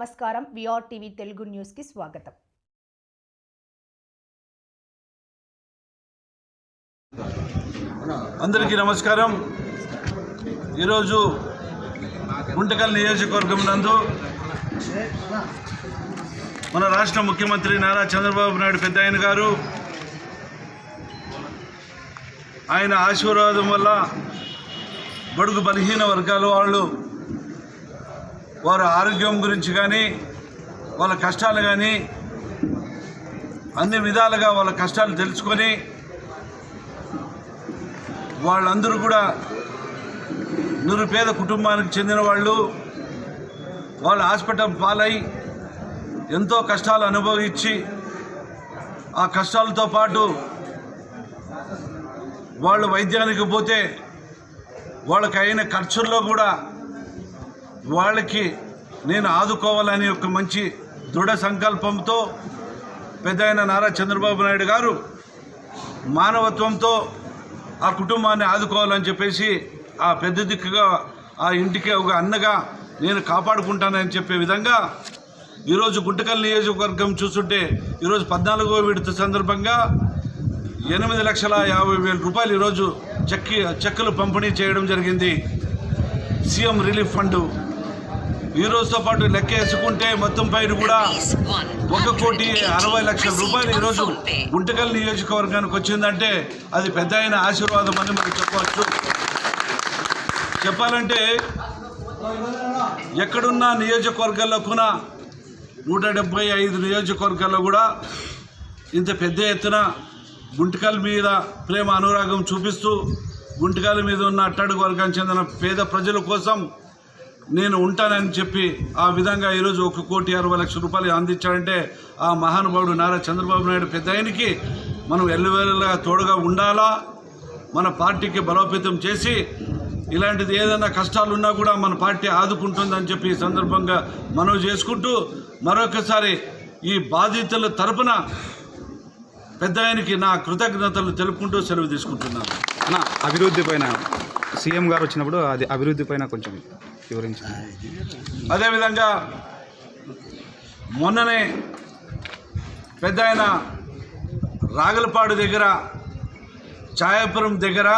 నమస్కారం. VR TV Telugu న్యూస్కి స్వాగతం. అందరికీ నమస్కారం. ఈరోజు గుంటకల్ నియోజకవర్గం నందు మన రాష్ట్ర ముఖ్యమంత్రి నారా చంద్రబాబు నాయుడు పెద్ద ఆయన గారు ఆయన ఆశీర్వాదం వల్ల బడుగు బలహీన వర్గాల వాళ్ళు వారి ఆరోగ్యం గురించి కానీ వాళ్ళ కష్టాలు కానీ అన్ని విధాలుగా వాళ్ళ కష్టాలు తెలుసుకొని వాళ్ళందరూ కూడా నిరుపేద కుటుంబానికి చెందిన వాళ్ళు వాళ్ళు హాస్పిటల్ పాలై ఎంతో కష్టాలు అనుభవించి ఆ కష్టాలతో పాటు వాళ్ళు వైద్యానికి పోతే వాళ్ళకి అయిన ఖర్చుల్లో కూడా వాళ్ళకి నేను ఆదుకోవాలని ఒక మంచి దృఢ సంకల్పంతో పెద్ద నారా చంద్రబాబు నాయుడు గారు మానవత్వంతో ఆ కుటుంబాన్ని ఆదుకోవాలని చెప్పేసి ఆ పెద్ద దిక్కుగా ఆ ఇంటికి ఒక అన్నగా నేను కాపాడుకుంటానని చెప్పే విధంగా ఈరోజు గుంటకల్ నియోజకవర్గం చూస్తుంటే ఈరోజు పద్నాలుగో విడత సందర్భంగా ఎనిమిది లక్షల యాభై వేల రూపాయలు ఈరోజు చెక్కి చెక్కులు పంపిణీ చేయడం జరిగింది. సీఎం రిలీఫ్ ఫండ్ ఈ రోజుతో పాటు లెక్క వేసుకుంటే మొత్తం పైన కూడా ఒక కోటి అరవై లక్షల రూపాయలు ఈరోజు గుంటకల్ నియోజకవర్గానికి వచ్చిందంటే అది పెద్ద ఆయన ఆశీర్వాదం అని మనం చెప్పవచ్చు. చెప్పాలంటే ఎక్కడున్న నియోజకవర్గాల్లో కూడా నూట డెబ్బై ఐదు నియోజకవర్గాల్లో కూడా ఇంత పెద్ద ఎత్తున గుంటకల్ మీద ప్రేమ అనురాగం చూపిస్తూ గుంటకల్ మీద ఉన్న అట్టడుగు వర్గానికి చెందిన పేద ప్రజల కోసం నేను ఉంటానని చెప్పి ఆ విధంగా ఈరోజు ఒక కోటి అరవై లక్షల రూపాయలు అందించాడంటే ఆ మహానుభావుడు నారా చంద్రబాబు నాయుడు పెద్ద ఆయనకి మనం ఎల్లువేళలా తోడుగా ఉండాలా? మన పార్టీకి బలోపేతం చేసి ఇలాంటిది ఏదైనా కష్టాలు ఉన్నా కూడా మన పార్టీ ఆదుకుంటుందని చెప్పి ఈ సందర్భంగా మనవి చేసుకుంటూ మరొకసారి ఈ బాధితుల తరపున పెద్ద ఆయనకి నా కృతజ్ఞతలు తెలుపుకుంటూ సెలవు తీసుకుంటున్నాను. అభివృద్ధి పైన సీఎం గారు వచ్చినప్పుడు అది అభివృద్ధి పైన కొంచెం వివరించింది అదేవిధంగా మొన్ననే పెద్ద ఆయన రాగలపాడు దగ్గర ఛాయాపురం దగ్గర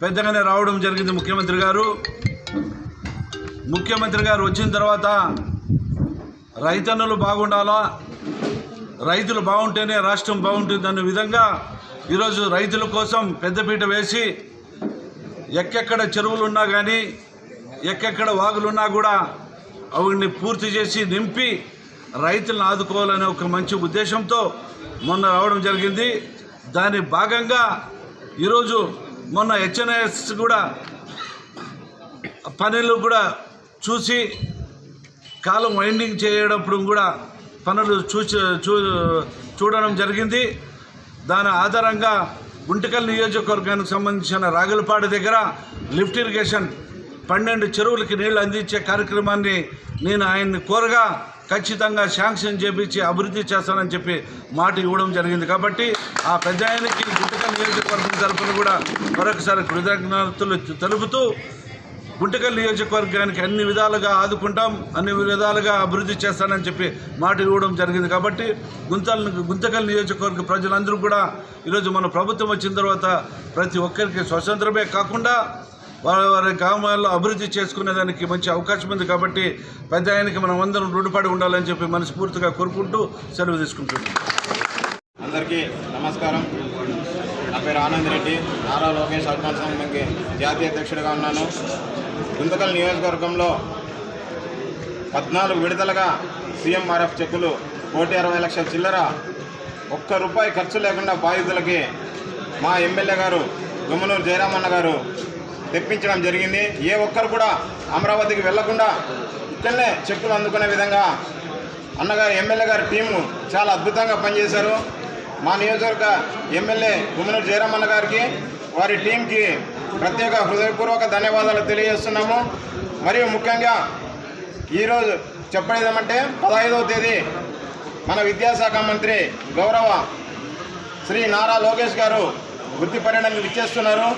పెద్దగానే రావడం జరిగింది ముఖ్యమంత్రి గారు. ముఖ్యమంత్రి గారు వచ్చిన తర్వాత రైతన్నులు బాగుండాలా? రైతులు బాగుంటేనే రాష్ట్రం బాగుంటుంది అనే విధంగా ఈరోజు రైతుల కోసం పెద్దపీట వేసి ఎక్కెక్కడ చెరువులు ఉన్నా కానీ ఎక్కడెక్కడ వాగులున్నా కూడా అవిని పూర్తి చేసి నింపి రైతులను ఆదుకోవాలనే ఒక మంచి ఉద్దేశంతో మొన్న రావడం జరిగింది. దాని భాగంగా ఈరోజు మొన్న హెచ్ఎన్ఎస్ కూడా పనులు కూడా చూసి కాలం వైండింగ్ చేయడప్పుడు కూడా పనులు చూసి చూ చూడడం జరిగింది. దాని ఆధారంగా గుంటకల్ నియోజకవర్గానికి సంబంధించిన రాగులపాడు దగ్గర లిఫ్ట్ ఇరిగేషన్ పన్నెండు చెరువులకి నీళ్ళు అందించే కార్యక్రమాన్ని నేను ఆయన్ని కోరగా ఖచ్చితంగా శాంక్షన్ చేపించి అభివృద్ధి చేస్తానని చెప్పి మాట ఇవ్వడం జరిగింది. కాబట్టి ఆ పెద్ద ఆయనకి గుంటక నియోజకవర్గం తరఫున కూడా మరొకసారి కృతజ్ఞతలు తెలుపుతూ గుంటకల్ నియోజకవర్గానికి అన్ని విధాలుగా ఆదుకుంటాం అన్ని విధాలుగా అభివృద్ధి చేస్తానని చెప్పి మాట ఇవ్వడం జరిగింది. కాబట్టి గుంతల్ గుంతకల్ నియోజకవర్గ ప్రజలందరూ కూడా ఈరోజు మన ప్రభుత్వం వచ్చిన తర్వాత ప్రతి ఒక్కరికి స్వతంత్రమే కాకుండా వారి వారి గ్రామాల్లో అభివృద్ధి చేసుకునేదానికి మంచి అవకాశం ఉంది కాబట్టి పెద్ద ఆయనకి మనం అందరం రుణపడి ఉండాలని చెప్పి మనస్ఫూర్తిగా కోరుకుంటూ సెలవు తీసుకుంటున్నాం. అందరికీ నమస్కారం. నా పేరు ఆనంద్ రెడ్డి. నారా లోకేష్ అభిమాన సంఘంకి జాతీయ అధ్యక్షుడిగా ఉన్నాను. గుంతకల్ నియోజకవర్గంలో పద్నాలుగు విడతలుగా సీఎంఆర్ఎఫ్ చెక్కులు కోటి అరవై లక్షల చిల్లర ఒక్క రూపాయి ఖర్చు లేకుండా బాధితులకి మా ఎమ్మెల్యే గారు గుమ్మనూరు జయరామన్న గారు తెప్పించడం జరిగింది. ఏ ఒక్కరు కూడా అమరావతికి వెళ్ళకుండా ఇక్కడనే చెక్కులు అందుకునే విధంగా అన్నగారు ఎమ్మెల్యే గారి టీము చాలా అద్భుతంగా పనిచేశారు. మా నియోజకవర్గ ఎమ్మెల్యే గుమ్మనూరు జయరామన్న గారికి వారి టీంకి ప్రత్యేక హృదయపూర్వక ధన్యవాదాలు తెలియజేస్తున్నాము. మరియు ముఖ్యంగా ఈరోజు చెప్పేది పదహైదవ తేదీ మన విద్యాశాఖ మంత్రి గౌరవ శ్రీ నారా లోకేష్ గారు వృత్తి పర్యటనకు ఇచ్చేస్తున్నారు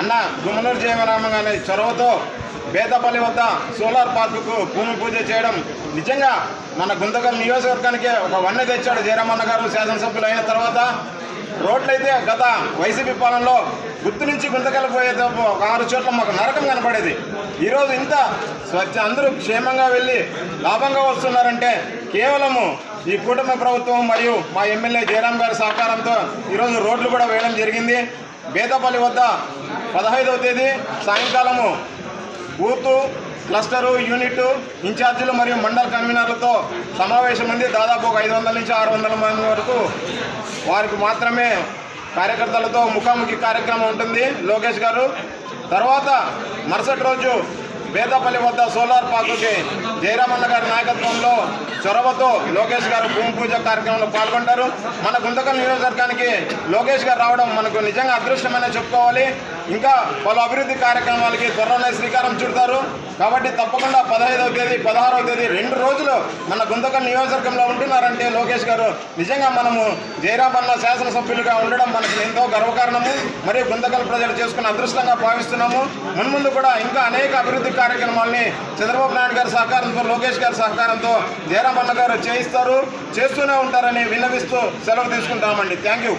అన్న గుమ్మనూరు జయరామ చొరవతో బేతపల్లి వద్ద సోలార్ పార్కుకు భూమి పూజ చేయడం నిజంగా మన గుంతకం నియోజకవర్గానికి ఒక వన్నె తెచ్చాడు జయరామన్న గారు శాసనసభ్యులు అయిన తర్వాత రోడ్లైతే గత వైసీపీ పాలనలో గుర్తు నుంచి గుంతకల్ పోయే ఒక ఆరు చోట్ల మాకు నరకం కనపడేది. ఈరోజు ఇంత స్వచ్ఛ అందరూ క్షేమంగా వెళ్ళి లాభంగా వస్తున్నారంటే కేవలము ఈ కూటమి ప్రభుత్వం మరియు మా ఎమ్మెల్యే జయరాం గారి సహకారంతో ఈరోజు రోడ్లు కూడా వేయడం జరిగింది. బేతపల్లి వద్ద పదహైదవ తేదీ సాయంకాలము. బూతు క్లస్టరు యూనిట్ ఇన్ఛార్జీలు మరియు మండల కన్వీనర్లతో సమావేశం ఉంది. దాదాపు ఒక ఐదు వందల నుంచి ఆరు వందల మంది వరకు. వారికి మాత్రమే కార్యకర్తలతో ముఖాముఖి కార్యక్రమం ఉంటుంది. లోకేష్ గారు తర్వాత మరుసటి రోజు బేదపల్లి వద్ద సోలార్ పార్కుకి జయరామన్న గారి నాయకత్వంలో చొరవతో లోకేష్ గారు భూమి పూజ కార్యక్రమంలో పాల్గొంటారు. మన గుంతకల్ నియోజకవర్గానికి లోకేష్ గారు రావడం మనకు నిజంగా అదృష్టమనే చెప్పుకోవాలి. ఇంకా పలు అభివృద్ధి కార్యక్రమాలకి త్వరలోనే శ్రీకారం చుడతారు. కాబట్టి తప్పకుండా పదహైదవ తేదీ పదహారవ తేదీ రెండు రోజులు మన గుంతకల్ నియోజకవర్గంలో ఉంటున్నారంటే లోకేష్ గారు. నిజంగా మనము జయరామన్న శాసనసభ్యులుగా ఉండడం మనకు ఎంతో గర్వకారణము. మరియు గుంతకల్ ప్రజలు చేసుకున్న అదృష్టంగా భావిస్తున్నాము. మున్ముందు కూడా ఇంకా అనేక అభివృద్ధి కార్యక్రమాల్ని చంద్రబాబు నాయుడు గారి సహకారంతో లోకేష్ గారి సహకారంతో జయరామన్న గారు చేయిస్తారు. చేస్తూనే ఉంటారని విన్నవిస్తూ సెలవు తీసుకుంటామండి. Thank you.